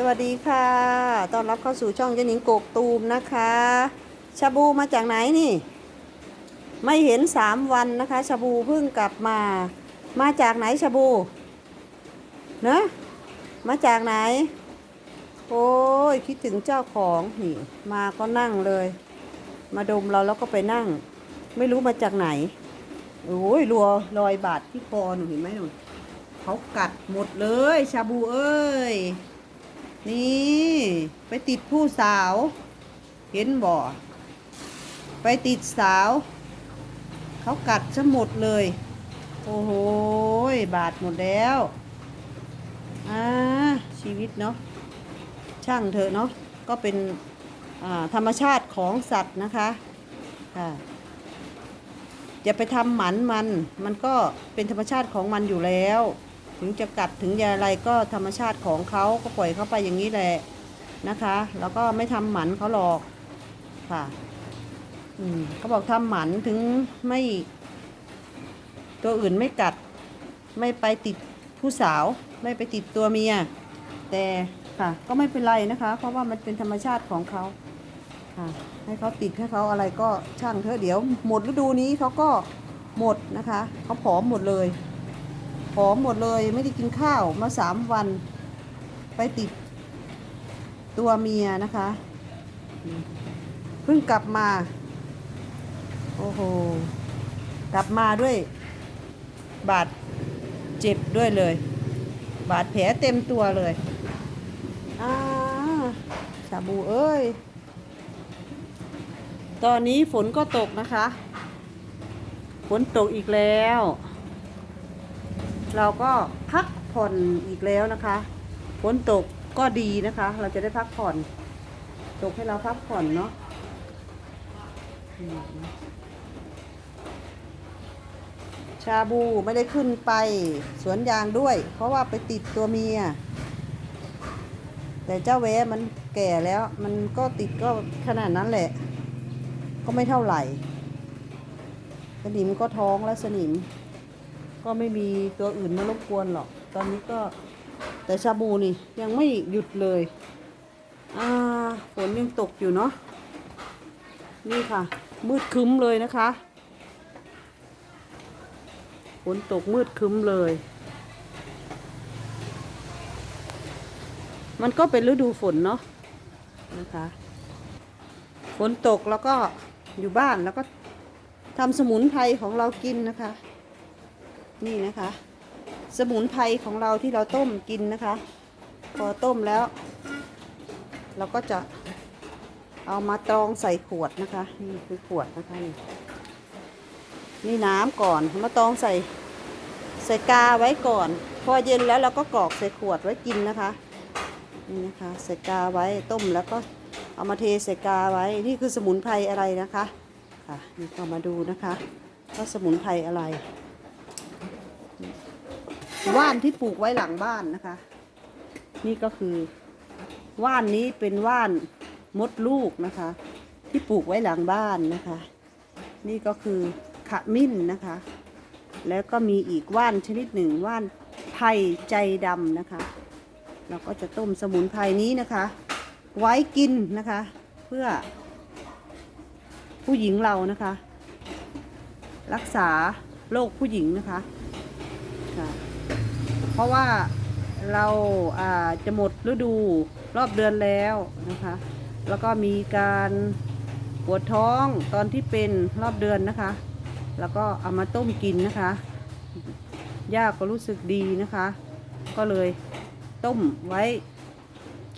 สวัสดีค่ะ ต้อนรับเข้าสู่ช่องเจนิงโกกตูมนะคะ ชาบูมาจากไหนนี่ ไม่เห็นสามวันนะคะ ชาบูเพิ่งกลับมา มาจากไหนชาบูเนะมาจากไหน โอ้ยคิดถึงเจ้าของนี่ มาก็นั่งเลย มาดมเราแล้วก็ไปนั่ง ไม่รู้มาจากไหน โอ้ยรัวรอยบาดที่คอหนูเห็นไหมหนูเขากัดหมดเลย ชาบูเอ้ย นี่ไปติดผู้สาว เห็นบ่ไปติดสาว เขากัดซะหมดเลย โอ้โหบาดหมดแล้วอ่าชีวิตเนาะช่างเถอะเนาะก็เป็นธรรมชาติของสัตว์นะคะค่ะอย่าไปทำหมันมัน มันก็เป็นธรรมชาติของมันอยู่แล้ว ถึงจะกัดถึงจะอะไรก็ธรรมชาติของเขาก็ปล่อยเขาไปอย่างนี้แหละนะคะ แล้วก็ไม่ทำหมันเขาหรอกค่ะ อืมเขาบอกทำหมันถึงไม่ ตัวอื่นไม่กัด ไม่ไปติดผู้สาว ไม่ไปติดตัวเมีย แต่ค่ะ ก็ไม่เป็นไรนะคะ เพราะว่ามันเป็นธรรมชาติของเขาค่ะ ให้เขาติดให้เขาอะไรก็ช่างเถอะเดี๋ยว หมดฤดูนี้เขาก็หมดนะคะเขาผอมหมดเลย ผอมหมดเลยไม่ได้กินข้าวมาสามวัน ไปติดตัวเมียนะคะ เพิ่งกลับมา โอ้โห กลับมาด้วย บาดเจ็บด้วยเลย บาดแผลเต็มตัวเลยอ่าชาบูเอ้ย ตอนนี้ฝนก็ตกนะคะ ฝนตกอีกแล้ว เราก็พักผ่อนอีกแล้วนะคะฝนตกก็ดีนะคะ เราจะได้พักผ่อน ตกให้เราพักผ่อนเนาะชาบูไม่ได้ขึ้นไปสวนยางด้วย เพราะว่าไปติดตัวเมีย แต่เจ้าแวะมันแก่แล้ว มันก็ติดก็ขนาดนั้นแหละ ก็ไม่เท่าไหร่ สนิมก็ท้องแล้วสนิม ก็ไม่มีตัวอื่นมารบกวนหรอก ตอนนี้ก็แต่ชาบูนี่ยังไม่หยุดเลย อ่าฝนยังตกอยู่เนาะ นี่ค่ะ มืดคึ้มเลยนะคะ ฝนตกมืดคึ้มเลย มันก็เป็นฤดูฝนเนาะนะคะ ฝนตกแล้วก็อยู่บ้านแล้วก็ทำสมุนไพรของเรากินนะคะ นี่นะคะ สมุนไพรของเราที่เราต้มกินนะคะ พอต้มแล้ว เราก็จะเอามาตรองใส่ขวดนะคะ นี่คือขวดนะคะนี่นี่น้ำก่อนมาตรองใส่ใส่กาไว้ก่อน พอเย็นแล้วเราก็กรอกใส่ขวดไว้กินนะคะนี่นะคะใส่กาไว้ต้มแล้วก็เอามาเทใส่กาไว้นี่คือสมุนไพรอะไรนะคะค่ะนี่ก็มาดูนะคะว่าสมุนไพรอะไร ว่านที่ปลูกไว้หลังบ้านนะคะ นี่ก็คือว่านนี้เป็นว่านมดลูกนะคะ ที่ปลูกไว้หลังบ้านนะคะ นี่ก็คือขมิ้นนะคะ แล้วก็มีอีกว่านชนิดหนึ่งว่านไผ่ใจดำนะคะ เราก็จะต้มสมุนไพรนี้นะคะ ไว้กินนะคะ เพื่อ ผู้หญิงเรานะคะ รักษาโรคผู้หญิงนะคะ เพราะว่าเราอาจะหมดฤดูรอบเดือนแล้วนะคะ แล้วก็มีการปวดท้องตอนที่เป็นรอบเดือนนะคะ แล้วก็เอามาต้มกินนะคะย่าก็รู้สึกดีนะคะ ก็เลยต้มไว้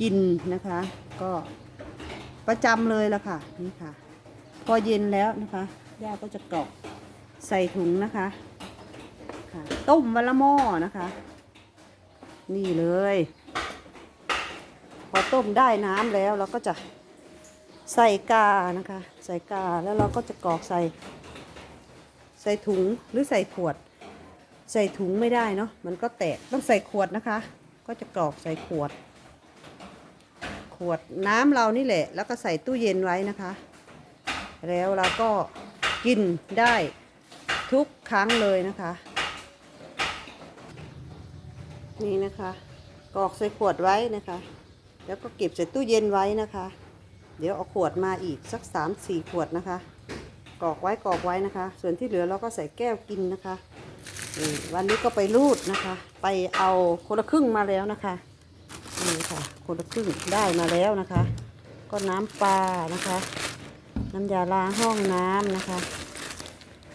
กินนะคะ ก็ประจำเลยละค่ะนี่ค่ะ พอเย็นแล้วนะคะย่าก็จะกรอกใส่ถุงนะคะ ค่ะ ต้มวันละหม้อนะคะ นี่เลย พอต้มได้น้ำแล้วเราก็จะใส่กานะคะ ใส่กาแล้วเราก็จะกรอกใส่ ใส่ถุงหรือใส่ขวด ใส่ถุงไม่ได้เนาะมันก็แตกต้องใส่ขวดนะคะ ก็จะกรอกใส่ขวด ขวดน้ำเรานี่แหละ แล้วก็ใส่ตู้เย็นไว้นะคะ แล้วเราก็กินได้ทุกครั้งเลยนะคะ นี่นะคะกรอกใส่ขวดไว้นะคะ แล้วก็เก็บใส่ตู้เย็นไว้นะคะ เดี๋ยวเอาขวดมาอีกสักสามสี่ขวดนะคะกรอกไว้กรอกไว้นะคะ ส่วนที่เหลือเราก็ใส่แก้วกินนะคะวันนี้ก็ไปรูดนะคะ ไปเอาคนละครึ่งมาแล้วนะคะนี่ค่ะคนละครึ่งได้มาแล้วนะคะ ก็น้ำปลานะคะ น้ำยาล้างห้องน้ำนะคะ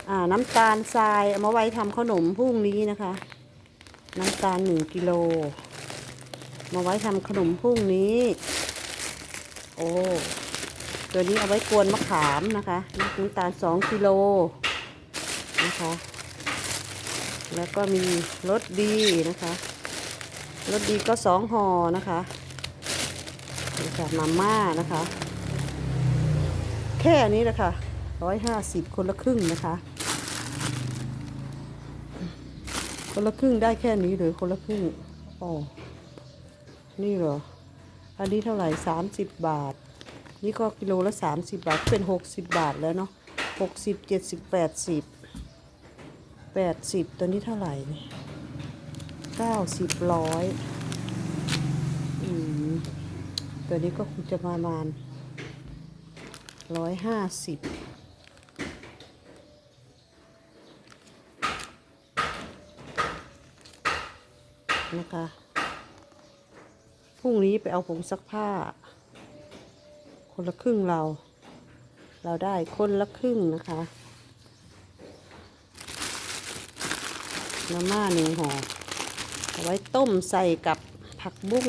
อ่าน้ำตาลทรายเอามาไว้ทำขนมพรุ่งนี้นะคะ น้ำตาลหนึ่งกิโล มาไว้ทำขนมพรุ่งนี้ โอ้ ตัวนี้เอาไว้กวนมะขามนะคะ น้ำตาลสองกิโลนะคะ แล้วก็มีรสดีนะคะรสดีก็สองห่อนะคะนี่ค่ะมาม่านะคะ แค่นี้แหละคะร้อยห้าสิบคนละครึ่งนะคะ คนละครึ่งได้แค่นี้หรือคนละครึ่งอ๋อนี่เหรอ อันนี้เท่าไหร่สามสิบบาท นี่ก็กิโลละสามสิบบาท เป็นหกสิบบาทแล้วเนาะหกสิบเจ็ดสิบแปดสิบแปดสิบตัวนี้เท่าไหร่นี่เก้าสิบร้อยอืมตัวนี้ก็คงจะประมาณร้อยห้าสิบ นะคะ พรุ่งนี้ไปเอาผงซักผ้า คนละครึ่งเรา เราได้คนละครึ่งนะคะมาม่าหนึ่งห่อเอาไว้ต้มใส่กับผักบุ้ง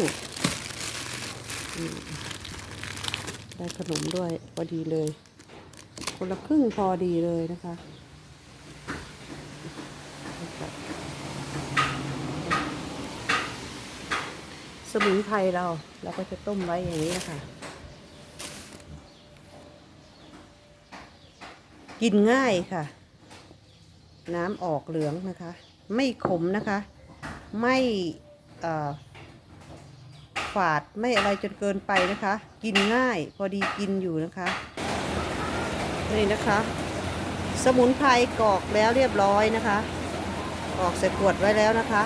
ได้ขนมด้วยพอดีเลย คนละครึ่งพอดีเลยนะคะ สมุนไพรเราเราก็จะต้มไว้อย่างนี้นะคะกินง่ายค่ะ น้ำออกเหลืองนะคะ ไม่ขมนะคะ ไม่ฝาดไม่อะไรจนเกินไปนะคะ กินง่ายพอดีกินอยู่นะคะนี่นะคะ สมุนไพรกรอกแล้วเรียบร้อยนะคะกรอกใส่ขวดไว้แล้วนะคะ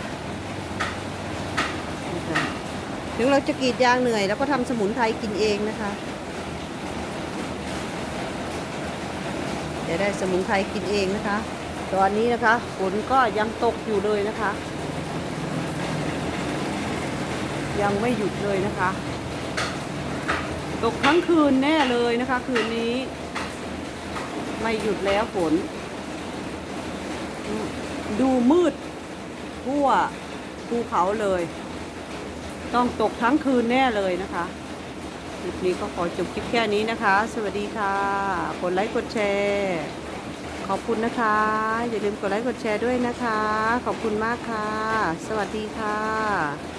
นี่ค่ะ ถึงเราจะกรีดยางเหนื่อยแล้วก็ทำสมุนไพรกินเองนะคะจะได้สมุนไพรกินเองนะคะ ตอนนี้นะคะฝนก็ยังตกอยู่เลยนะคะ ยังไม่หยุดเลยนะคะ ตกทั้งคืนแน่เลยนะคะ คืนนี้ ไม่หยุดแล้วฝน ดูมืดทั่วภูเขาเลย ต้องตกทั้งคืนแน่เลยนะคะคลิปนี้ก็ขอจบคลิปแค่นี้นะคะ สวัสดีค่ะ กดไลค์กดแชร์ ขอบคุณนะคะ อย่าลืมกดไลค์กดแชร์ด้วยนะคะ ขอบคุณมากค่ะ สวัสดีค่ะ